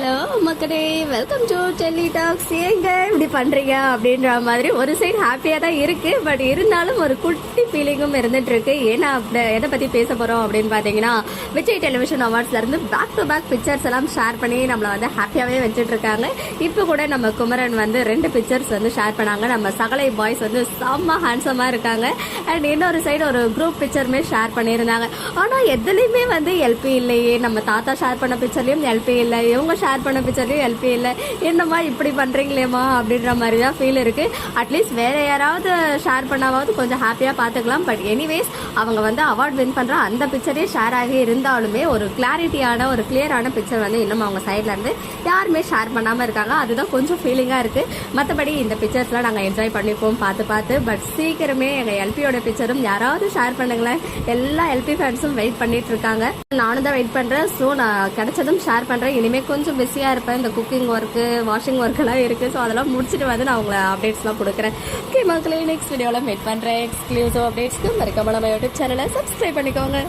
Hello மக்களே. Welcome to Delhi tax ஏங்க இப்படி பண்றீங்க? அப்படின்ற மாதிரி ஒரு சைடு ஹாப்பியா தான் இருக்கு. பட் இருந்தாலும் ஒரு குட்டி ஃபீலிங்கும் இருந்துட்டு இருக்கு. ஏன்னா அப்படி எதை பத்தி பேச போறோம் அப்படின்னு பாத்தீங்கன்னா விஜய் டெலிவிஷன் அவார்ட்ஸ்ல இருந்து பேக் டு பேக் பிக்சர்ஸ் எல்லாம் ஷேர் பண்ணி நம்மளை வந்து ஹாப்பியாவே வச்சுட்டு இருக்காங்க. இப்போ கூட நம்ம குமரன் வந்து ரெண்டு பிக்சர்ஸ் வந்து ஷேர் பண்ணாங்க. நம்ம சகலை பாய்ஸ் வந்து செம்ம ஹேண்ட்ஸமா இருக்காங்க. அண்ட் இன்னொரு சைடு ஒரு குரூப் பிக்சருமே ஷேர் பண்ணியிருந்தாங்க. ஆனா எதுலேயுமே வந்து எல்பி இல்லையே. நம்ம தாத்தா ஷேர் பண்ண பிக்சர்லயும் எல்பி இல்லை. இவங்க ஷேர் ஷேர் பண்ண பிக்சர்லயும் எல்பி இல்லை. என்னம்மா இப்படி பண்ணுறீங்களேம்மா அப்படின்ற மாதிரி தான் ஃபீல் இருக்குது அட்லீஸ்ட் வேறு யாராவது ஷேர் பண்ணாவது கொஞ்சம் ஹாப்பியாக பார்த்துக்கலாம். பட் எனிவேஸ் அவங்க வந்து அவார்ட் வின் பண்ணுற அந்த பிக்சரே ஷேர் ஆகி இருந்தாலுமே ஒரு கிளாரிட்டியான ஒரு கிளியரான பிக்சர் வந்து இன்னும் அவங்க சைட்லேருந்து யாருமே ஷேர் பண்ணாமல் இருக்காங்க. அதுதான் கொஞ்சம் ஃபீலிங்காக இருக்குது மற்றபடி இந்த பிக்சர்ஸ்லாம் நாங்கள் என்ஜாய் பண்ணிப்போம் பார்த்து பார்த்து. பட் சீக்கிரமே எங்கள் எல்பியோட பிக்சரும் யாராவது ஷேர் பண்ணுங்களேன். எல்லா எல்பி ஃபேன்ஸும் வெயிட் பண்ணிட்டு இருக்காங்க. நானும் தான் வெயிட் பண்ணுறேன் ஸோ நான் கிடைச்சதும் ஷேர் பண்ணுறேன் இனிமேல் கொஞ்சம் பிஸியாக இருப்பேன். இந்த குக்கிங் ஒர்க்கு வாஷிங் ஒர்க்கெல்லாம் இருக்குது ஸோ அதெல்லாம் முடிச்சுட்டு வந்து நான் உங்களை அப்டேட்ஸ்லாம் கொடுக்குறேன். ஓகே மக்களே நெக்ஸ்ட் வீடியோவில் மீட் பண்ணுறேன் எக்ஸ்க்ளூசிவ் அப்டேட்ஸ்க்கு மறக்காம நம்ம யூடியூப் சேனலை சப்ஸ்கிரைப் பண்ணிக்கோங்க.